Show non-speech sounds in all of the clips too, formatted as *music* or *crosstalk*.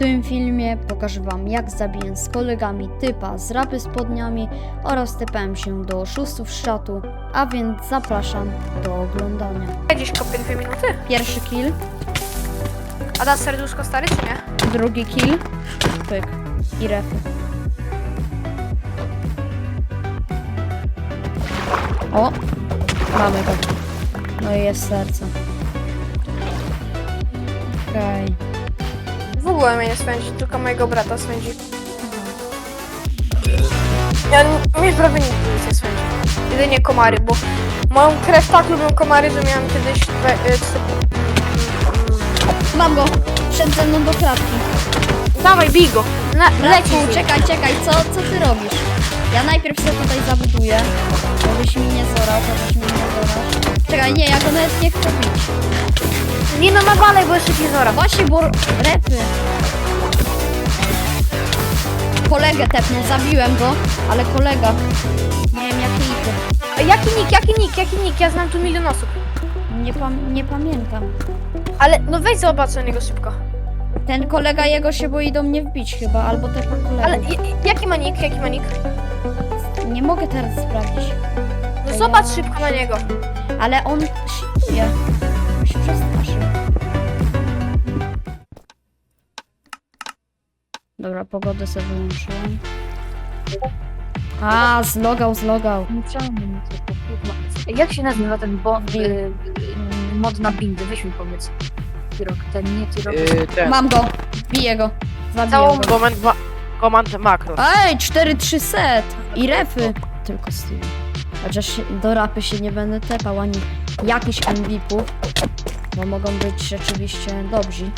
tym filmie pokażę wam jak zabiję z kolegami typa z rapy spodniami oraz typem się do oszustów z czatu, a więc zapraszam do oglądania. Gdzieś kopię dwie minuty. Pierwszy kill, A da serduszko stary, czy nie? drugi kill, pyk i refy. O, mamy go. No i jest serce. Okej. W ogóle mnie nie swędzi, tylko mojego brata swędzi. Ja n- mnie prawie nic nie swędzi. Jedynie komary, bo moją krew tak lubią komary, że miałem kiedyś cztery- Mam go! Przed ze mną do klatki. Dawaj, bij go! Z nim. czekaj, czekaj, co, co ty robisz? Ja najpierw sobie tutaj zabuduję, żebyś mi nie zorał, żebyś mi nie zorał. Czekaj, nie, ja go nawet nie chcę bić. Nie no, nawalaj, bo jeszcze ci zora. Właśnie, bo repy. Kolegę tepnę, zabiłem go, ale kolega. Nie wiem jaki. A Jaki nick, jaki nick, jaki nick? Ja znam tu milion osób. Nie, pam nie pamiętam. Ale no weź zobacz na niego szybko. Ten kolega jego się boi do mnie wbić chyba, albo tego kolega. Ale j- jaki ma nick, jaki ma nick? Nie mogę teraz sprawdzić. No zobacz szybko na niego. Ale on shituje. On się przestraszył. Dobra, pogodę sobie wyłączyłem. A, zlogał, zlogał. To kurwa. Jak się nazywa ten bot, y, y, mod na bindy? Weź mi powiedz. Tyrok, ten nie Tyrok. Yy, ten. Mam go. Biję go. Zabiję Całą go. Komand, ma, komand makro. Ej, 4300 i refy. Tylko z. Chociaż do rapy się nie będę tepał, ani jakichś MVP-ów, bo mogą być rzeczywiście dobrzy.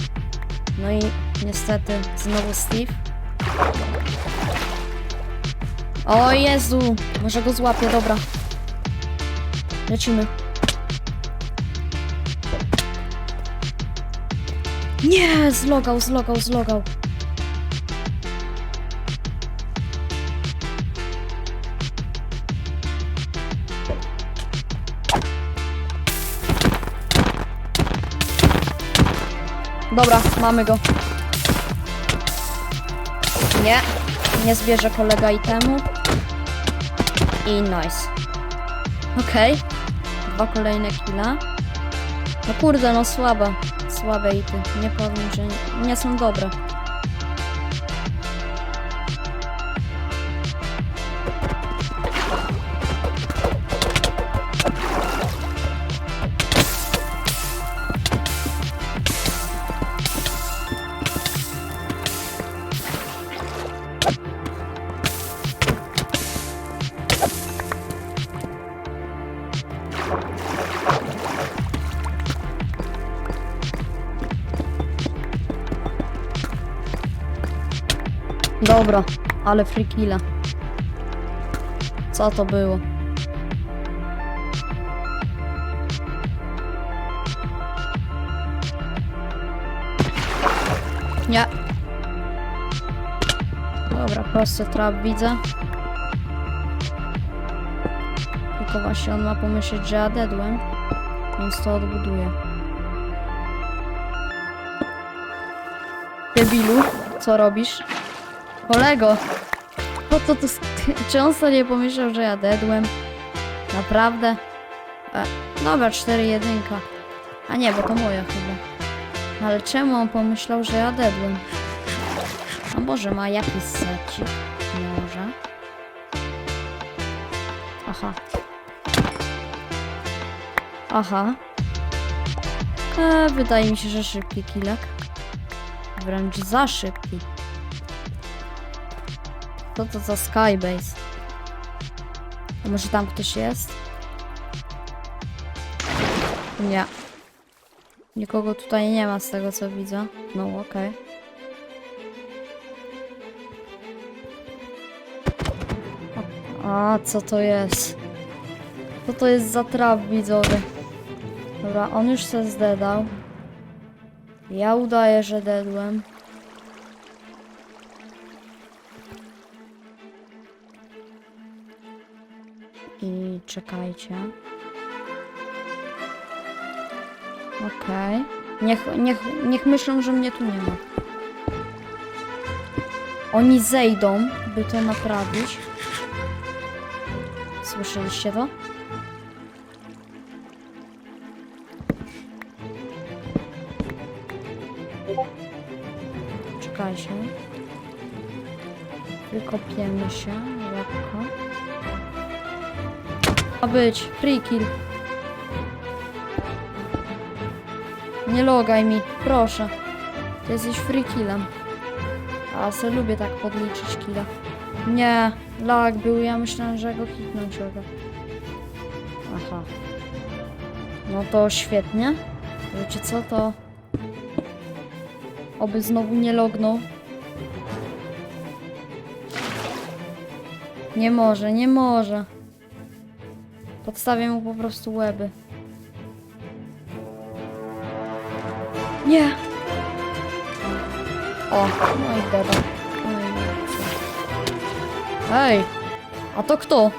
No i niestety znowu Steve. O Jezu, może go złapię, dobra. Lecimy. Nie, zlogał, zlogał, zlogał. Dobra, mamy go. Nie, nie zbierze kolega itemu. I nice. Okej. Dwa kolejne killa. No kurde, no słabe. Słabe ity. Nie powiem, że nie są dobre. Dobra, ale free killa. Co to było? Nie. Dobra, prosty trap widzę. Tylko właśnie on ma pomyśleć, że ja dedłem, więc to odbuduję. Debilu, co robisz? Kolego! Po co sk- *laughs* Czy on sobie pomyślał, że ja dedłem? Naprawdę? E, dobra, 4-1. A nie, bo to moja chyba. Ale czemu on pomyślał, że ja dedłem? A może ma jakiś secik? Może. Aha. Aha. E, wydaje mi się, że szybki kilek. Wręcz za szybki. Co to za skybase? A może tam ktoś jest? Nie. Nikogo tutaj nie ma z tego co widzę. No okej. O- A co to jest? Co to jest za trap widzowie? Dobra, on już się zdedał. Ja udaję, że dedłem. I czekajcie. Okej. Niech, niech, niech myślą, że mnie tu nie ma. Oni zejdą, by to naprawić. Słyszeliście to? Czekajcie. Wykopiemy się lekko. Ma być free kill. Nie logaj mi, proszę. Ty jesteś free killem. A se lubię tak podliczyć killa. Nie, lag był, ja myślałem, że go hitnąć mogę. Aha. No to świetnie. Wiecie co, to... Oby znowu nie lognął. Nie może, nie może. Podstawię mu po prostu łeby. Nie! O, no i? Ej! A to kto?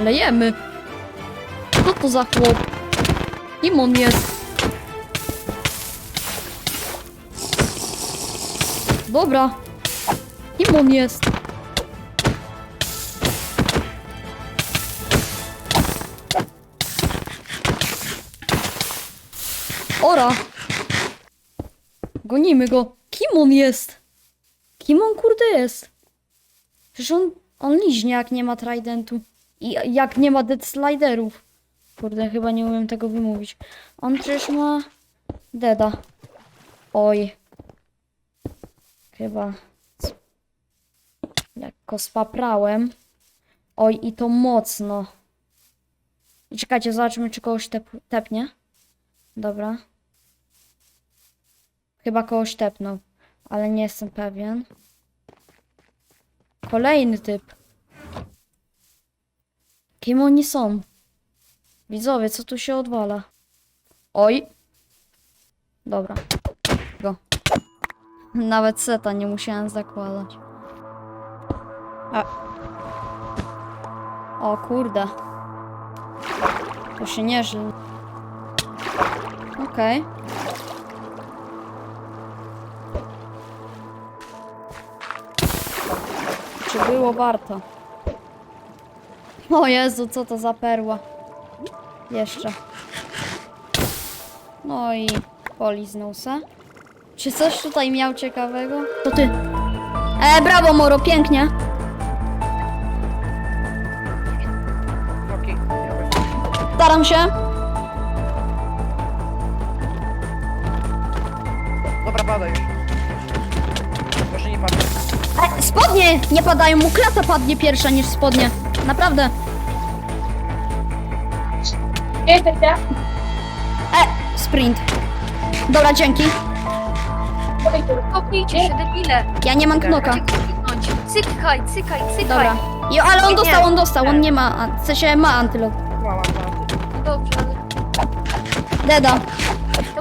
Lejemy! Co to za chłop? Kim on jest? Dobra. Kim on jest? Ora! Gonimy go. Kim on jest? Kim on kurde jest? Przecież on, on liźnie jak nie ma tridentu. I jak nie ma dead sliderów. Kurde, chyba nie umiem tego wymówić. On przecież ma deda. Oj. Chyba lekko spaprałem. Oj, i to mocno. I czekajcie, zobaczmy, czy kogoś tep tepnie. Dobra. Chyba kogoś tepnął, ale nie jestem pewien. Kolejny typ. Kim oni są? Widzowie, co tu się odwala? Oj. Dobra. Go. Nawet seta nie musiałem zakładać. A. O kurde. To się nie żył. Okej. Czy było warto? O Jezu, co to za perła. Jeszcze. No i poliznął se. Czy coś tutaj miał ciekawego? To ty. E, brawo Moro, pięknie. Staram się. Dobra, pada już. Proszę nie. E, spodnie nie padają, mu klata padnie pierwsza niż spodnie. Naprawdę. E, sprint. Dobra, dzięki. Kopnijcie się, debile! Ja nie mam knoka. Macie go kliknąć. Cykaj, cykaj, cykaj! Dobra. Jo, ale on Nie, dostał, on nie. dostał, on nie ma, a- w sensie ma antylot. Mała, mała. No dobrze, ale... Deda.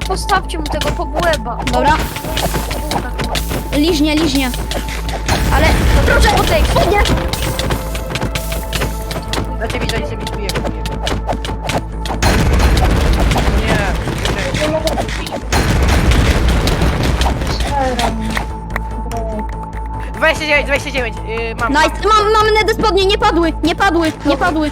Postawcie mu tego pobłeba. Dobra. Liźnie, liźnie. Ale, proszę, Odejdź! spodnie. Dajcie mi, dajcie mi, go. Nie. Dwadzieścia dziewięć, dwadzieścia dziewięć. Yy, mam. Nice, mam, mamy nedy spodnie, nie padły, nie padły, nie padły.